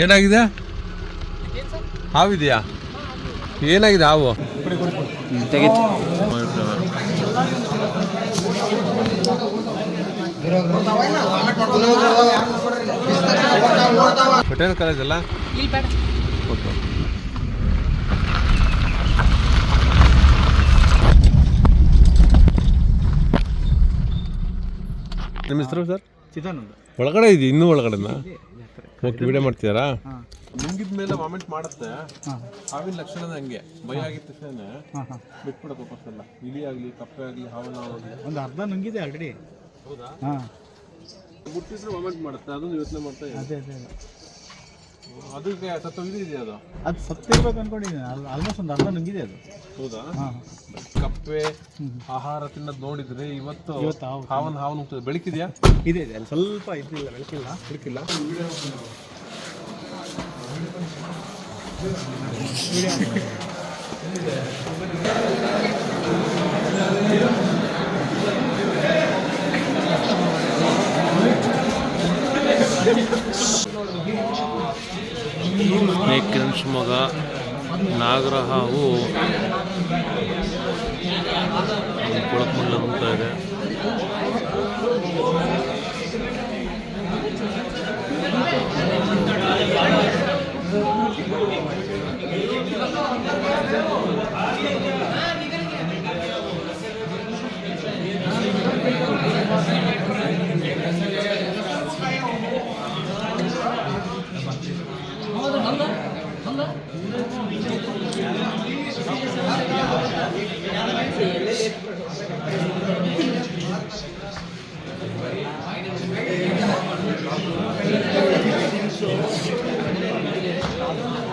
ಏನಾಗಿದೆ? ಹಾವಿದೆಯಾ? ಏನಾಗಿದೆ ಹಾವು? ತೆಗಿತು. ಪಟೇಲ್ ಕಾಲೇಜ್ ಅಲ್ಲ? ನಿಮ್ಮ ಹೆಸರು ಸರ್? ಚಿದಾನಂದ ಒಳಗಡೆ ಇದೆ ಇನ್ನೂ ಒಳಗಡೆನಾ? ಓಕೆ ವಿಡಿಯೋ ಮಾಡ್ತೀರಾ? ನುಂಗಿದ ಮೇಲೆ ವಾಮಿಟ್ ಮಾಡುತ್ತೆ ಹಾವಿನ ಲಕ್ಷಣ ಹಂಗೆ. ಭಯ ಆಗಿದ ತಕ್ಷಣ ಬಿಟ್ಬಿಡೋದು ವಾಪಸ್ಸೆಲ್ಲ. ಇಲಿ ಆಗಲಿ ಕಪ್ಪೆ ಆಗಲಿ ಹಾವನ ಆಗಲಿ. ಒಂದು ಅರ್ಧ ನುಂಗಿದೆ ಆಲ್ರೆಡಿ ಹೌದಾ? ಹಾಂ. ಮುಟ್ಟಿದ್ರೆ ವಾಮಿಟ್ ಮಾಡುತ್ತೆ. ಅದನ್ನು ಯೋಚನೆ ಮಾಡ್ತಾ ಇದೆ ಅದೇ ಅದೇ. ಅದಕ್ಕೆ ಸತ್ತು ಇದೆಯಾ ಅದು? ಅದು ಸತ್ತಿರ್ಬೇಕು ಅನ್ಕೊಂಡಿದ್ದೀನಿ. ಆಲ್ಮೋಸ್ಟ್ ಒಂದು ಅರ್ಧ ನುಂಗಿದೆ ಅದು. ಹೌದಾ? ಕಪ್ಪೆ ಆಹಾರ ತಿನ್ನೋದು ನೋಡಿದ್ರೆ ಇವತ್ತು ಇವತ್ತು ಹಾವು ಹಾವನ್ ಹಾವನ್ ಹೋಗ್ತದೆ ಬೆಳಕಿದ್ಯಾ ಇದೆ ಇದೆ. ಅಲ್ಲಿ ಸ್ವಲ್ಪ ಇದಿಲ್ಲ ಬೆಳಕಿಲ್ಲ ಬೆಳಕಿಲ್ಲ ಮೇಕಿನ ಶಿವಮೊಗ್ಗ ನಾಗರ ಹಾವು ಕೊಳಕಮಲ್ಲ ಹೋಗ್ತಾ ಇದೆ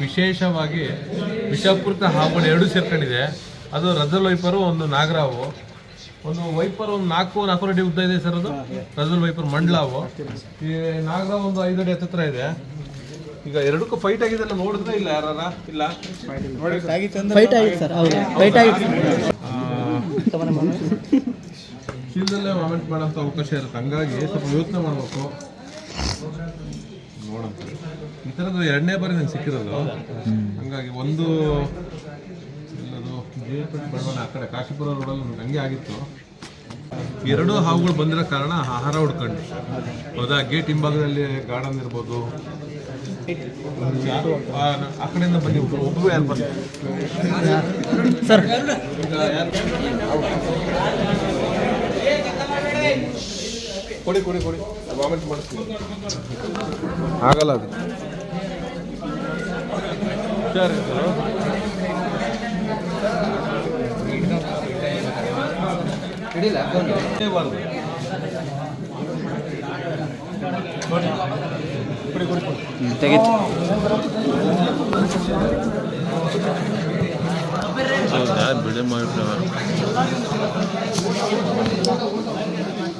ವಿಶೇಷವಾಗಿ ವಿಷಪೂರಿತ ಹಾವುಗಳು ಎರಡು ಸೇರ್ಕೊಂಡಿದೆ. ಅದು ರಜಲ್ ವೈಪರು ಒಂದು ನಾಗರಾವು. ಒಂದು ವೈಪರ್ ಒಂದು ನಾಲ್ಕು ನಾಲ್ಕು ಅಡಿ ಉದ್ದ ಇದೆ ಸರ್ ಅದು. ರಜಲ್ ವೈಪರ್ ಮಂಡ್ಲಾವು. ಈ ನಾಗರಾವ್ ಒಂದು ಐದು ಅಡಿ ಹತ್ತಿರ ಇದೆ. ಈಗ ಎರಡಕ್ಕೂ ಫೈಟ್ ಆಗಿದೆ ಅಲ್ಲ ನೋಡಿದ್ರೆ ಇಲ್ಲ ಯಾರ ಇಲ್ಲ? ಫೈಟ್ ಆಗಿದೆ ಸರ್ ಹೌದು. ಫೈಟ್ ಆಗಿತ್ತು ಶೀಲದಲ್ಲೇ ವಾಮೆಂಟ್ ಮಾಡೋಂಥ ಅವಕಾಶ ಇರುತ್ತೆ. ಹಂಗಾಗಿ ಸ್ವಲ್ಪ ಯೋಚನೆ ಮಾಡಬೇಕು. ನೋಡೋಣ ಈ ಥರದ್ದು ಎರಡನೇ ಬಾರಿ ನಂಗೆ ಸಿಕ್ಕಿರೋದು. ಹಂಗಾಗಿ ಒಂದು ಎಲ್ಲದು ಗೇಟ್ ಬಡವಣ ಆ ಕಡೆ ಕಾಶಿಪುರ ರೋಡಲ್ಲಿ ಹಂಗೆ ಆಗಿತ್ತು. ಎರಡು ಹಾವುಗಳು ಬಂದಿರೋ ಕಾರಣ ಆಹಾರ ಹುಡ್ಕೊಂಡು ಹೌದಾ? ಗೇಟ್ ಹಿಂಭಾಗದಲ್ಲಿ ಗಾರ್ಡನ್ ಇರ್ಬೋದು. ಆ ಆ ಕಡೆಯಿಂದ ಬನ್ನಿ ಒಬ್ಬರು ಯಾರು ಸರ್. ಕೊಡಿ ಕೊಡಿ ಕೊಡಿ. ವಾಮಿಟ್ ಮಾಡಿಸ್ತೀನಿ. ಆಗಲ್ಲ ಅದು. ಸರಿ ತೆಗಿತು. ಬಿಡಿ ಮಾಡಿಬಿಡ್ತಾರೆ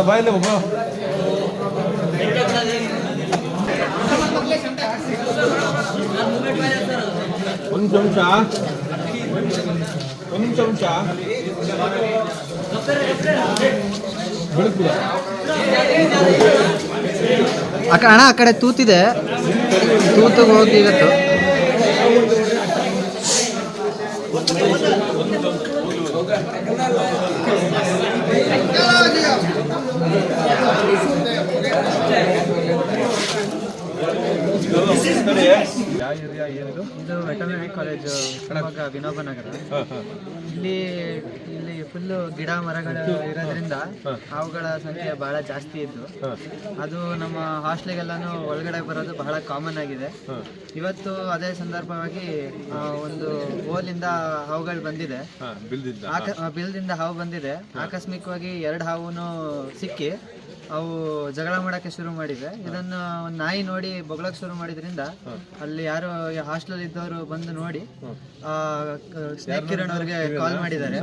ಬಾಯಲ್ಲಿ ಒಬ್ಬ. ಒಂದು ಚಮಚ. ಒಂದು ಚಮಚ. ಬೆಳಕು ಅಕ್ಕ ಅಣ್ಣ, ಆ ಕಡೆ ತೂತಿದೆ. ತೂತಿಗೆ ಹೋಗಿ ಇವತ್ತು. ಇದು ವೆಟರ್ನರಿ ಕಾಲೇಜ್ ಶಿವಮೊಗ್ಗ ವಿನೋಬ ನಗರ. ಇಲ್ಲಿ ಇಲ್ಲಿ ಫುಲ್ ಗಿಡ ಮರಗಳು ಇರೋದ್ರಿಂದ ಹಾವುಗಳ ಸಂಖ್ಯೆ ಬಹಳ ಜಾಸ್ತಿ ಇದ್ದು ಅದು ನಮ್ಮ ಹಾಸ್ಟೆಲ್ಗೆಲ್ಲಾನು ಒಳಗಡೆ ಬರೋದು ಬಹಳ ಕಾಮನ್ ಆಗಿದೆ. ಇವತ್ತು ಅದೇ ಸಂದರ್ಭವಾಗಿ ಆ, ಒಂದು ಹೋಲಿಂದ ಹಾವುಗಳು ಬಂದಿದೆ. ಬಿಲ್ದಿಂದ ಹಾವು ಬಂದಿದೆ. ಆಕಸ್ಮಿಕವಾಗಿ ಎರಡು ಹಾವು ಸಿಕ್ಕಿ ಅವು ಜಗಳ ಮಾಡಕ್ಕೆ ಶುರು ಮಾಡಿದೆ ಇದನ್ನು ಒಂದ್ ನಾಯಿ ನೋಡಿ ಬೊಗಳಕ್ ಶುರು ಮಾಡಿದ್ರಿಂದ ಅಲ್ಲಿ ಯಾರು ಹಾಸ್ಟೆಲ್ ಇದ್ದವರು ಬಂದು ನೋಡಿ ಆ ಸ್ನೇಕ್ ಕಿರಣ್ ಅವ್ರಿಗೆ ಕಾಲ್ ಮಾಡಿದ್ದಾರೆ.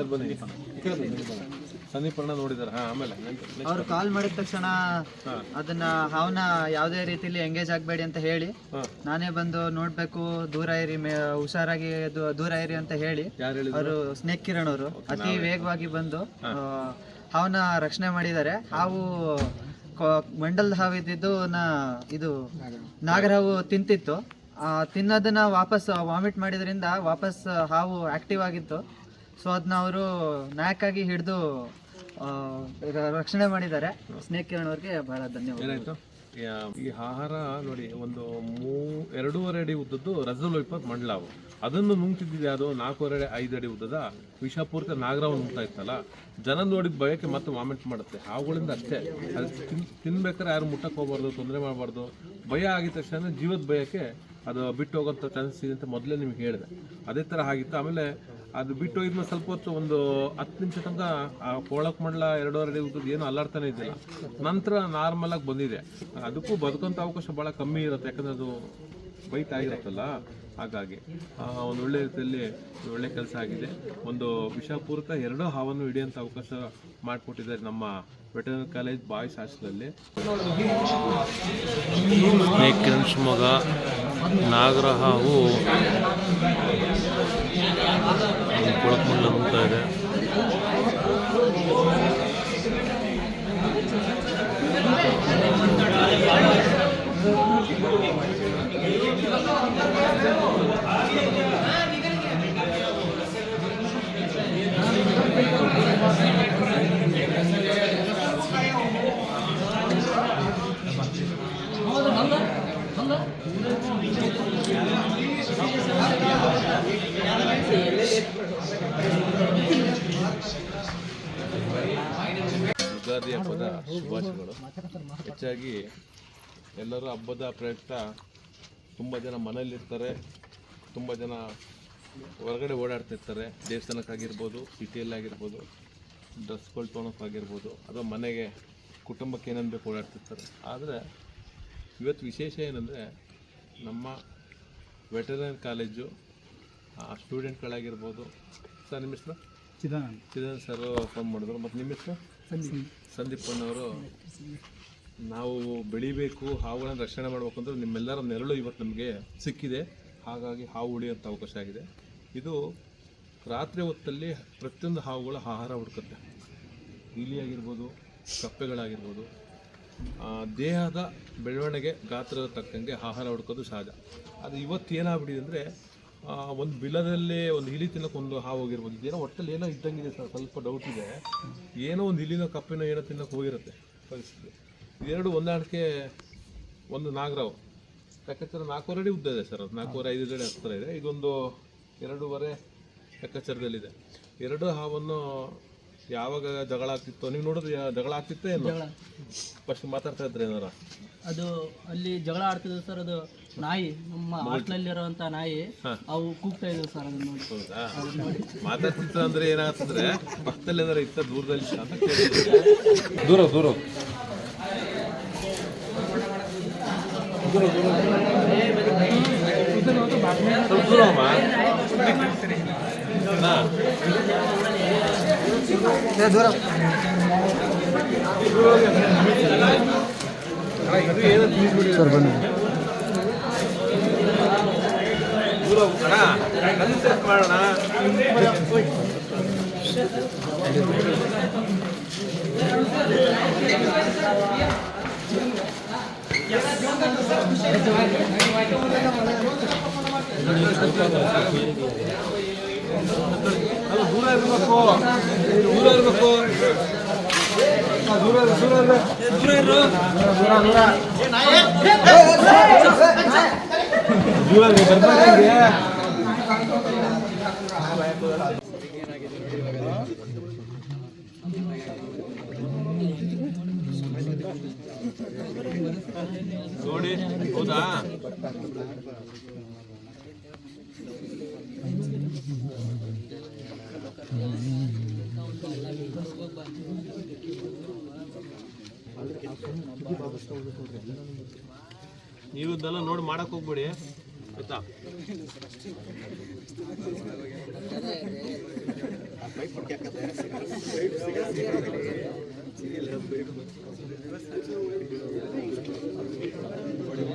ಅವ್ರು ಕಾಲ್ ಮಾಡಿದ ತಕ್ಷಣ ಅದನ್ನ ಅವನ ಯಾವುದೇ ರೀತಿಲಿ ಎಂಗೇಜ್ ಆಗ್ಬೇಡಿ ಅಂತ ಹೇಳಿ ನಾನೇ ಬಂದು ನೋಡ್ಬೇಕು ದೂರ ಇರಿ ಹುಷಾರಾಗಿ ದೂರ ಇರಿ ಅಂತ ಹೇಳಿ ಅವರು ಸ್ನೇಕ್ ಕಿರಣ್ ಅವರು. ಅತಿ ವೇಗವಾಗಿ ಬಂದು ಹಾವನ್ನ ರಕ್ಷಣೆ ಮಾಡಿದ್ದಾರೆ. ಹಾವು ಮಂಡಲ್ ಹಾವು ಇದ್ದಿದ್ದು ನಾ ಇದು ನಾಗರಹಾವು ತಿಂತಿತ್ತು. ಆ, ತಿನ್ನೋದನ್ನ ವಾಪಸ್ ವಾಮಿಟ್ ಮಾಡಿದ್ರಿಂದ ವಾಪಸ್ ಹಾವು ಆಕ್ಟಿವ್ ಆಗಿತ್ತು. ಸೊ ಅದನ್ನ ಅವರು ನಾಯಕಾಗಿ ಹಿಡಿದು ರಕ್ಷಣೆ ಮಾಡಿದ್ದಾರೆ. ಸ್ನೇಕ್ ಕಿರಣ್ ಅವ್ರಿಗೆ ಬಹಳ ಧನ್ಯವಾದ ಈ ಆಹಾರ ನೋಡಿ, ಒಂದು ಮೂ, ಎರಡೂವರೆ ಅಡಿ ಉದ್ದದ್ದು ಇಪ್ಪತ್ತು ಮಂಡ್ಲಾವು. ಅದನ್ನು ನುಂಗ್ತಿದ್ದಿದೆ ಅದು ನಾಲ್ಕೂವರೆ ಅಡಿ, ಐದು ಅಡಿ ಉದ್ದದ ವಿಷಪೂರ್ತಿ ನಾಗರಾವ್ ನುಂಗ್ತಾ ಇತ್ತಲ್ಲ. ಜನ ನೋಡಿದ ಭಯಕ್ಕೆ ಮತ್ತೆ ವಾಮಿಟ್ ಮಾಡುತ್ತೆ. ಹಾವುಗಳಿಂದ ಅಷ್ಟೇ. ಅದು ತಿನ್, ತಿನ್ಬೇಕಾದ್ರೆ ಯಾರು ಮುಟ್ಟಕ್ಕೆ ಹೋಗ್ಬಾರ್ದು, ತೊಂದರೆ ಮಾಡಬಾರ್ದು. ಭಯ ಆಗಿದ ತಕ್ಷಣ ಜೀವದ ಭಯಕ್ಕೆ ಅದು ಬಿಟ್ಟು ಹೋಗೋಂಥ ಚಾನ್ಸಸ್ ಇದೆ ಅಂತ ಮೊದಲೇ ನಿಮ್ಗೆ ಹೇಳಿದೆ. ಅದೇ ಥರ ಆಗಿತ್ತು. ಆಮೇಲೆ ಅದು ಬಿಟ್ಟು ಹೋಗಿದ್ಮೇಲೆ ಸ್ವಲ್ಪ ಹೊತ್ತು ಒಂದು ಹತ್ತು ನಿಮಿಷ ತನಕ ಆ ಕೋಳಕ್ ಮಂಡಲ ಎರಡೂವರೆ ಊಟದ ಏನು ಅಲ್ಲಾಡ್ತಾನೆ ಇದ್ದಿಲ್ಲ. ನಂತರ ನಾರ್ಮಲ್ ಆಗಿ ಬಂದಿದೆ. ಅದಕ್ಕೂ ಬದುಕಂತ ಅವಕಾಶ ಭಾಳ ಕಮ್ಮಿ ಇರುತ್ತೆ. ಯಾಕಂದ್ರೆ ಅದು ಬೈಟ್ ಆಗಿರುತ್ತಲ್ಲ, ಹಾಗಾಗಿ ಒಂದು ಒಳ್ಳೆ ರೀತಿಯಲ್ಲಿ ಒಳ್ಳೆ ಕೆಲಸ ಆಗಿದೆ. ಒಂದು ವಿಷಪೂರಿತ ಎರಡೂ ಹಾವನ್ನು ಹಿಡಿಯೋಂಥ ಅವಕಾಶ ಮಾಡಿಕೊಟ್ಟಿದ್ದಾರೆ ನಮ್ಮ ವೆಟರ್ನರಿ ಕಾಲೇಜ್ ಬಾಯ್ಸ್ ಹಾಸ್ಟೆಲಲ್ಲಿ. ಶಿವಮೊಗ್ಗ ನಾಗರ ಹಾವು ಕೊಳಕಮಲ್ಲ ಹೋಗ್ತಾ ಇದೆ ಯುಗಾದಿ ಹಬ್ಬದ ಶುಭಾಶಯಗಳು. ಹೆಚ್ಚಾಗಿ ಎಲ್ಲರೂ ಹಬ್ಬದ ಪ್ರಯುಕ್ತ ತುಂಬ ಜನ ಮನೆಯಲ್ಲಿರ್ತಾರೆ ತುಂಬ ಜನ ಹೊರಗಡೆ ಓಡಾಡ್ತಿರ್ತಾರೆ. ದೇವಸ್ಥಾನಕ್ಕಾಗಿರ್ಬೋದು ಸಿಟಿಯಲ್ಲಾಗಿರ್ಬೋದು ಡ್ರೆಸ್ಗಳು ತೊಗೊಳಕ್ಕಾಗಿರ್ಬೋದು ಅಥವಾ ಮನೆಗೆ ಕುಟುಂಬಕ್ಕೆ ಏನೇನು ಬೇಕು ಓಡಾಡ್ತಿರ್ತಾರೆ. ಆದರೆ ಇವತ್ತು ವಿಶೇಷ ಏನಂದರೆ ನಮ್ಮ ವೆಟರ್ನರಿ ಕಾಲೇಜು ಸ್ಟೂಡೆಂಟ್ಗಳಾಗಿರ್ಬೋದು. ಸರ್ ನಿಮ್ಮ ಹೆಸರು? ಚಿದಾನಂದ್. ಚಿದಾನಂದ್ ಸರ್ ಫೋನ್ ಮಾಡಿದ್ರು. ಮತ್ತು ನಿಮ್ಮ ಹೆಸರು? ಸಂದೀಪ್. ನಾವು ಬೆಳಿಬೇಕು ಹಾವುಗಳನ್ನು ರಕ್ಷಣೆ ಮಾಡಬೇಕು ಅಂದ್ರೆ ನಿಮ್ಮೆಲ್ಲರ ನೆರಳು ಇವತ್ತು ನಮಗೆ ಸಿಕ್ಕಿದೆ. ಹಾಗಾಗಿ ಹಾವು ಉಳಿಯೋಂಥ ಅವಕಾಶ ಆಗಿದೆ. ಇದು ರಾತ್ರಿ ಹೊತ್ತಲ್ಲಿ ಪ್ರತಿಯೊಂದು ಹಾವುಗಳ ಆಹಾರ ಹುಡುಕುತ್ತೆ. ಇಲಿಯಾಗಿರ್ಬೋದು ಕಪ್ಪೆಗಳಾಗಿರ್ಬೋದು ಆ, ದೇಹದ ಬೆಳವಣಿಗೆ ಗಾತ್ರದ ತಕ್ಕಂಗೆ ಆಹಾರ ಹುಡ್ಕೋದು ಸಹಜ. ಅದು ಇವತ್ತು ಏನಾಗ್ಬಿಟ್ಟಿದೆ ಅಂದರೆ ಒಂದು ಬಿಲದಲ್ಲಿ ಒಂದು ಇಲಿ ತಿನ್ನಕ್ಕೆ ಒಂದು ಹಾವು ಹೋಗಿರ್ಬೋದು. ಇದೇನೋ ಒಟ್ಟಲ್ಲಿ ಏನೋ ಇದ್ದಂಗಿದೆ ಸರ್, ಸ್ವಲ್ಪ ಡೌಟ್ ಇದೆ. ಏನೋ ಒಂದು ಇಲಿನೋ ಕಪ್ಪಿನೋ ಏನೋ ತಿನ್ನಕ್ಕೆ ಹೋಗಿರುತ್ತೆ ಪರಿಸ್ಥಿತಿ. ಇದೆರಡು ಹೊಂದಾಣಿಕೆ ಒಂದು ನಾಗರಾವ್. ಲೆಕ್ಕಾಚಾರ ನಾಲ್ಕೂವರೆ ಅಡಿ ಉದ್ದ ಇದೆ ಸರ್, ಅದು ನಾಲ್ಕೂವರೆ ಐದು ಅಡಿ ಹತ್ತಿರ ಇದೆ. ಇದೊಂದು ಎರಡೂವರೆ ಲೆಕ್ಕಾಚಾರದಲ್ಲಿದೆ. ಎರಡು ಹಾವನ್ನು ಯಾವಾಗ ಜಗಳ ಆಗ್ತಿತ್ತು ನೀವು ನೋಡಿದ್ರೆ ಜಗಳ ಆಗ್ತಿತ್ತೇ ಏನು? ಫಸ್ಟ್ ಮಾತಾಡ್ತಾ ಇದ್ರೆ ಏನಾರ? ಅದು ಅಲ್ಲಿ ಜಗಳ ಆಡ್ತಿದ್ರು ಸರ್ ಅದು ನಾಯಿ ನಮ್ಮ ಹಾಸ್ಟ್ಲಲ್ಲಿರುವಂತ ನಾಯಿ ಅವು ಕೂಗ್ತಾ ಇದ್ವು ಸರ್ ಅದನ್ನ ನೋಡಿ. ಹೌದಾ? ಮಾತಾಡ್ತಿತ್ತು ಅಂದ್ರೆ ಏನಾಗ್ತದ್ರೆ ಪಕ್ಕದಲ್ಲಿ ಏನಾರ ಇತ್ತ ದೂರದಲ್ಲಿ ಇತ್ತ ಅಂತ ಕೇಳಿದ್ರು. ದೂರ ದೂರ. ದೂರ ದೂರ ಸ್ವಲ್ಪ ದೂರ ಅಮ್ಮ. ನಾ? ದೂರ ಇದು ಏನೋ ತಿಳಿಸ್ಬಿಡಿ. ಸರ್ ಬನ್ನಿ ದೂರ ಹೋಗು. ಅಣ್ಣ ಕನ್ಸೆಪ್ಟ್ ಮಾಡೋಣ ಅಲ್ಲ ದೂರ ಇರಬೇಕು ದೂರ ಇರಬೇಕು ದೂರ ಇರು, ದೂರ ಇರು. ದೂರ ಇರು. ದೂರ ಇರು, ಬರ್ಬೇಡಿ ಹಿಂಗೆ. ನೋಡಿ ಹೌದಾ ನೀವು ಇದೆಲ್ಲ ನೋಡಿ ಮಾಡಕ್ ಹೋಗ್ಬಿಡಿ. ಆಯ್ತಾ?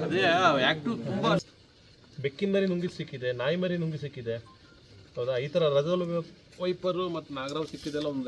ಅದೇ ಆಕ್ಟಿವ್ ತುಂಬಾ ಬೆಕ್ಕಿನ ಮರಿ ನುಂಗಿ ಸಿಕ್ಕಿದೆ ನಾಯಿ ಮರಿ ನುಂಗಿ ಸಿಕ್ಕಿದೆ. ಹೌದಾ? ಈ ಥರ ರಜಲ್ ವೈಪರು ಮತ್ತು ನಾಗರಾವ್ ಸಿಕ್ಕಿದೆಲ್ಲ ಒಂದು.